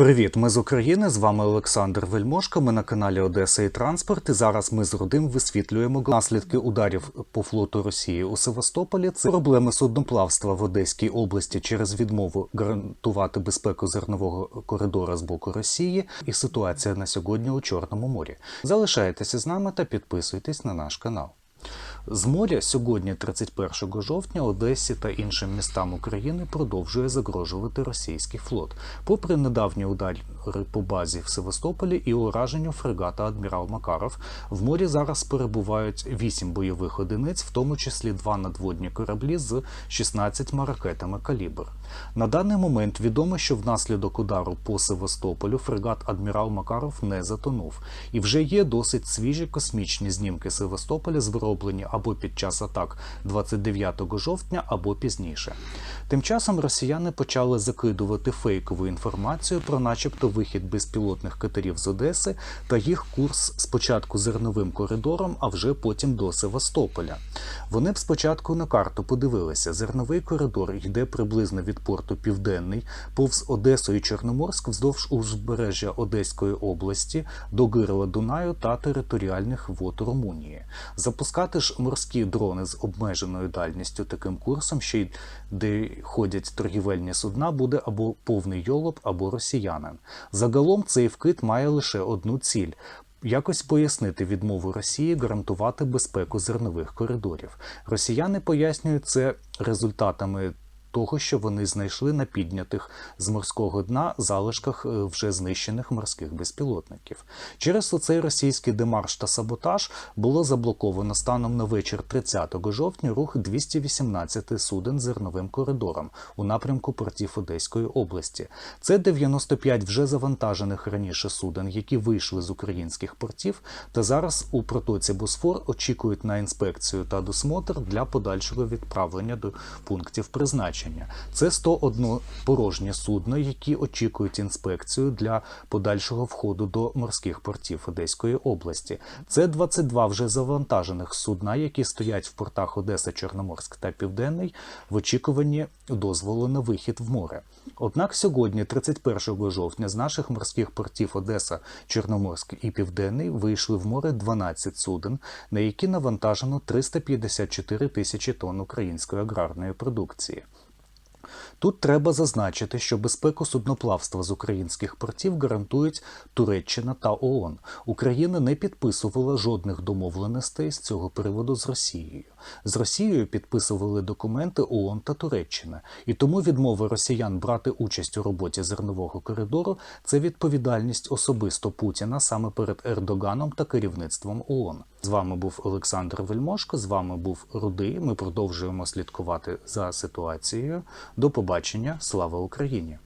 Привіт, ми з України. З вами Олександр Вельмошко. Ми на каналі Одеса і Транспорт. І зараз ми з родим висвітлюємо наслідки ударів по флоту Росії у Севастополі. Це проблеми судноплавства в Одеській області через відмову гарантувати безпеку зернового коридора з боку Росії і ситуація на сьогодні у Чорному морі. Залишайтеся з нами та підписуйтесь на наш канал. З моря сьогодні, 31 жовтня, Одесі та іншим містам України продовжує загрожувати російський флот. Попри недавні удари по базі в Севастополі і ураженню фрегата Адмірал Макаров, в морі зараз перебувають 8 бойових одиниць, в тому числі два надводні кораблі з 16 ракетами калібр. На даний момент відомо, що внаслідок удару по Севастополю фрегат Адмірал Макаров не затонув, і вже є досить свіжі космічні знімки Севастополя, зроблені або під час атак 29 жовтня, або пізніше. Тим часом росіяни почали закидувати фейкову інформацію про, начебто, вихід безпілотних катерів з Одеси та їх курс спочатку зерновим коридором, а вже потім до Севастополя. Вони б спочатку на карту подивилися. Зерновий коридор йде приблизно від порту Південний, повз Одесу і Чорноморськ вздовж узбережжя Одеської області до Гирила Дунаю та територіальних вод Румунії. Запускати ж морські дрони з обмеженою дальністю таким курсом, ще й де ходять торгівельні судна, буде або повний йолоб, або росіянин. Загалом цей вкид має лише одну ціль. Якось пояснити відмову Росії гарантувати безпеку зернових коридорів. Росіяни пояснюють це результатами того, що вони знайшли на піднятих з морського дна залишках е, вже знищених морських безпілотників. Через оцей російський демарш та саботаж було заблоковано станом на вечір 30 жовтня рух 218 суден зерновим коридором у напрямку портів Одеської області. Це 95 вже завантажених раніше суден, які вийшли з українських портів, та зараз у протоці Босфор очікують на інспекцію та досмотр для подальшого відправлення до пунктів призначення. Це 101 порожнє судно, які очікують інспекцію для подальшого входу до морських портів Одеської області. Це 22 вже завантажених судна, які стоять в портах Одеса, Чорноморськ та Південний в очікуванні дозволу на вихід в море. Однак сьогодні, 31 жовтня, з наших морських портів Одеса, Чорноморськ і Південний вийшли в море 12 суден, на які навантажено 354 тисячі тонн української аграрної продукції. Тут треба зазначити, що безпеку судноплавства з українських портів гарантують Туреччина та ООН. Україна не підписувала жодних домовленостей з цього приводу з Росією. З Росією підписували документи ООН та Туреччина, і тому відмова росіян брати участь у роботі зернового коридору це відповідальність особисто Путіна саме перед Ердоганом та керівництвом ООН. З вами був Олександр Вельмошко. З вами був Рудий. Ми продовжуємо слідкувати за ситуацією. До побачення. Слава Україні!